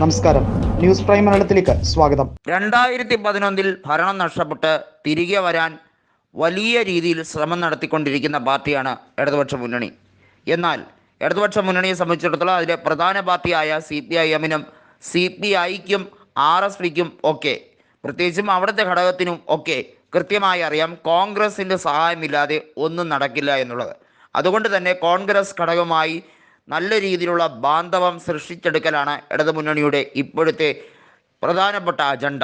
നമസ്കാരം. News prime മലയാളത്തിലേക്ക് സ്വാഗതം. രണ്ടായിരത്തി പതിനൊന്നിൽ ഭരണം നഷ്ടപ്പെട്ട് തിരികെ വരാൻ വലിയ രീതിയിൽ ശ്രമം നടത്തിക്കൊണ്ടിരിക്കുന്ന പാർട്ടിയാണ് ഇടതുപക്ഷ മുന്നണി. എന്നാൽ ഇടതുപക്ഷ മുന്നണിയെ സംബന്ധിച്ചിടത്തോളം അതിലെ പ്രധാന പാർട്ടിയായ സി പി ഐ എമ്മിനും സി പി ഐക്കും ആർ എസ് പിക്കും ഒക്കെ പ്രത്യേകിച്ചും അവിടുത്തെ ഘടകത്തിനും ഒക്കെ കൃത്യമായി അറിയാം കോൺഗ്രസിന്റെ സഹായമില്ലാതെ ഒന്നും നടക്കില്ല എന്നുള്ളത്. അതുകൊണ്ട് തന്നെ കോൺഗ്രസ് ഘടകമായി നല്ല രീതിയിലുള്ള ബാന്ധവം സൃഷ്ടിച്ചെടുക്കലാണ് ഇടതു മുന്നണിയുടെ ഇപ്പോഴത്തെ പ്രധാനപ്പെട്ട അജണ്ട.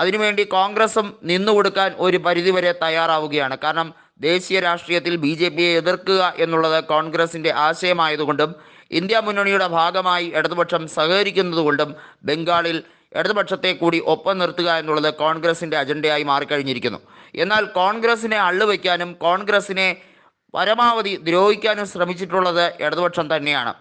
അതിനുവേണ്ടി കോൺഗ്രസും നിന്നുകൊടുക്കാൻ ഒരു പരിധിവരെ തയ്യാറാവുകയാണ്. കാരണം ദേശീയ രാഷ്ട്രീയത്തിൽ ബി ജെ പിയെ എതിർക്കുക എന്നുള്ളത് കോൺഗ്രസിന്റെ ആശയമായതുകൊണ്ടും ഇന്ത്യ മുന്നണിയുടെ ഭാഗമായി ഇടതുപക്ഷം സഹകരിക്കുന്നതുകൊണ്ടും ബംഗാളിൽ ഇടതുപക്ഷത്തെ കൂടി ഒപ്പം നിർത്തുക എന്നുള്ളത് കോൺഗ്രസിന്റെ അജണ്ടയായി മാറിക്കഴിഞ്ഞിരിക്കുന്നു. എന്നാൽ കോൺഗ്രസിനെ അള്ളുവയ്ക്കാനും കോൺഗ്രസിനെ പരമാവധി ദ്രോഹിക്കാനും ശ്രമിച്ചിട്ടുള്ളത് ഇടതുപക്ഷം തന്നെയാണ്.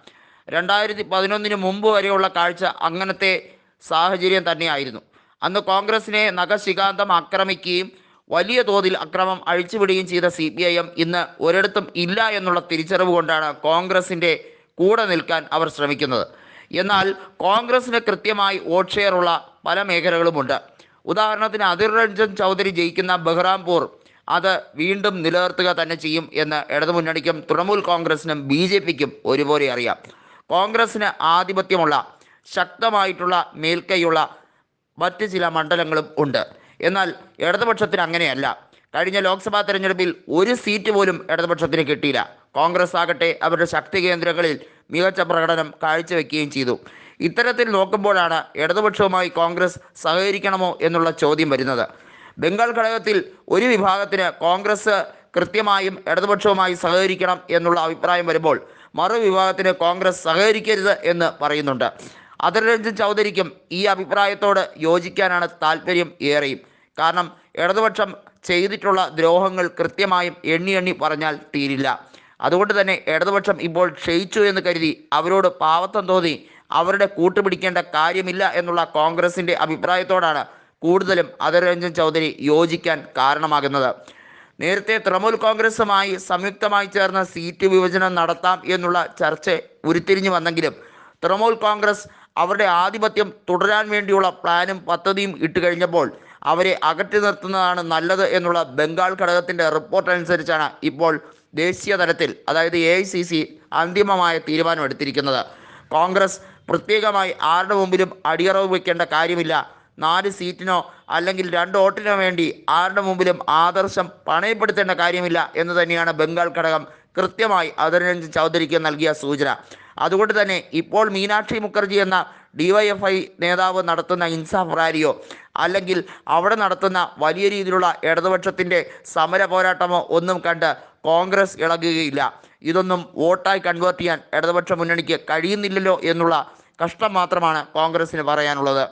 രണ്ടായിരത്തി പതിനൊന്നിന് മുമ്പ് വരെയുള്ള കാഴ്ച അങ്ങനത്തെ സാഹചര്യം തന്നെയായിരുന്നു. അന്ന് കോൺഗ്രസിനെ നഖശികാന്തം ആക്രമിക്കുകയും വലിയ തോതിൽ അക്രമം അഴിച്ചുവിടുകയും ചെയ്ത സി പി ഐ എം ഇന്ന് ഒരിടത്തും ഇല്ല എന്നുള്ള തിരിച്ചറിവ് കൊണ്ടാണ് കോൺഗ്രസിന്റെ കൂടെ നിൽക്കാൻ അവർ ശ്രമിക്കുന്നത്. എന്നാൽ കോൺഗ്രസിന് കൃത്യമായി വോട്ട് ഷെയർ ഉള്ള പല മേഖലകളുമുണ്ട്. ഉദാഹരണത്തിന് അധിർ രഞ്ജൻ ചൗധരി ജയിക്കുന്ന ബഹ്റാംപൂർ അത് വീണ്ടും നിലനിർത്തുക തന്നെ ചെയ്യും എന്ന് ഇടതുമുന്നണിക്കും തൃണമൂൽ കോൺഗ്രസിനും ബി ജെ പിക്കും ഒരുപോലെ അറിയാം. കോൺഗ്രസിന് ആധിപത്യമുള്ള ശക്തമായിട്ടുള്ള മേൽക്കൈയുള്ള മറ്റ് ചില മണ്ഡലങ്ങളും ഉണ്ട്. എന്നാൽ ഇടതുപക്ഷത്തിന് അങ്ങനെയല്ല. കഴിഞ്ഞ ലോക്സഭാ തെരഞ്ഞെടുപ്പിൽ ഒരു സീറ്റ് പോലും ഇടതുപക്ഷത്തിന് കിട്ടിയില്ല. കോൺഗ്രസ് ആകട്ടെ അവരുടെ ശക്തി കേന്ദ്രങ്ങളിൽ മികച്ച പ്രകടനം കാഴ്ചവെക്കുകയും ചെയ്തു. ഇത്തരത്തിൽ നോക്കുമ്പോഴാണ് ഇടതുപക്ഷവുമായി കോൺഗ്രസ് സഹകരിക്കണമോ എന്നുള്ള ചോദ്യം വരുന്നത്. ബംഗാൾ ഘടകത്തിൽ ഒരു വിഭാഗത്തിന് കോൺഗ്രസ് കൃത്യമായും ഇടതുപക്ഷവുമായി സഹകരിക്കണം എന്നുള്ള അഭിപ്രായം വരുമ്പോൾ മറുവിഭാഗത്തിന് കോൺഗ്രസ് സഹകരിക്കരുത് എന്ന് പറയുന്നുണ്ട്. അതിർ രഞ്ജൻ ചൗധരിക്കും ഈ അഭിപ്രായത്തോട് യോജിക്കാനാണ് താല്പര്യം ഏറെയും. കാരണം ഇടതുപക്ഷം ചെയ്തിട്ടുള്ള ദ്രോഹങ്ങൾ കൃത്യമായും എണ്ണി എണ്ണി പറഞ്ഞാൽ തീരില്ല. അതുകൊണ്ട് തന്നെ ഇടതുപക്ഷം ഇപ്പോൾ ക്ഷയിച്ചു എന്ന് കരുതി അവരോട് പാവത്തം തോന്നി അവരുടെ കൂട്ടുപിടിക്കേണ്ട കാര്യമില്ല എന്നുള്ള കോൺഗ്രസിന്റെ അഭിപ്രായത്തോടാണ് കൂടുതലും അധർ രഞ്ജൻ ചൗധരി യോജിക്കാൻ കാരണമാകുന്നത്. നേരത്തെ തൃണമൂൽ കോൺഗ്രസുമായി സംയുക്തമായി ചേർന്ന സീറ്റ് വിഭജനം നടത്താം എന്നുള്ള ചർച്ച ഉരുത്തിരിഞ്ഞു വന്നെങ്കിലും തൃണമൂൽ കോൺഗ്രസ് അവരുടെ ആധിപത്യം തുടരാൻ വേണ്ടിയുള്ള പ്ലാനും പദ്ധതിയും ഇട്ട് കഴിഞ്ഞപ്പോൾ അവരെ അകറ്റി നിർത്തുന്നതാണ് നല്ലത് എന്നുള്ള ബംഗാൾ ഘടകത്തിന്റെ റിപ്പോർട്ട് അനുസരിച്ചാണ് ഇപ്പോൾ ദേശീയ തലത്തിൽ അതായത് എ ഐ സി സി അന്തിമമായ തീരുമാനമെടുത്തിരിക്കുന്നത്. കോൺഗ്രസ് പ്രത്യേകമായി ആരുടെ മുമ്പിലും അടിയറവ് വയ്ക്കേണ്ട കാര്യമില്ല. നാല് സീറ്റിനോ അല്ലെങ്കിൽ രണ്ട് വോട്ടിനോ വേണ്ടി ആരുടെ മുമ്പിലും ആദർശം പണയപ്പെടുത്തേണ്ട കാര്യമില്ല എന്ന് തന്നെയാണ് ബംഗാൾ ഘടകം കൃത്യമായി അതിരഞ്ജൻ ചൗധരിക്ക് നൽകിയ സൂചന. അതുകൊണ്ട് തന്നെ ഇപ്പോൾ മീനാക്ഷി മുഖർജി എന്ന ഡിവൈഎഫ്ഐ നേതാവ് നടത്തുന്ന ഇൻസാഫ് റാലിയോ അല്ലെങ്കിൽ അവിടെ നടത്തുന്ന വലിയ രീതിയിലുള്ള ഇടതുപക്ഷത്തിന്റെ സമര പോരാട്ടമോ ഒന്നും കണ്ട് കോൺഗ്രസ് ഇളകുകയില്ല. ഇതൊന്നും വോട്ടായി കൺവേർട്ട് ചെയ്യാൻ ഇടതുപക്ഷ മുന്നണിക്ക് കഴിയുന്നില്ലല്ലോ എന്നുള്ള കഷ്ടം മാത്രമാണ് കോൺഗ്രസിന് പറയാനുള്ളത്.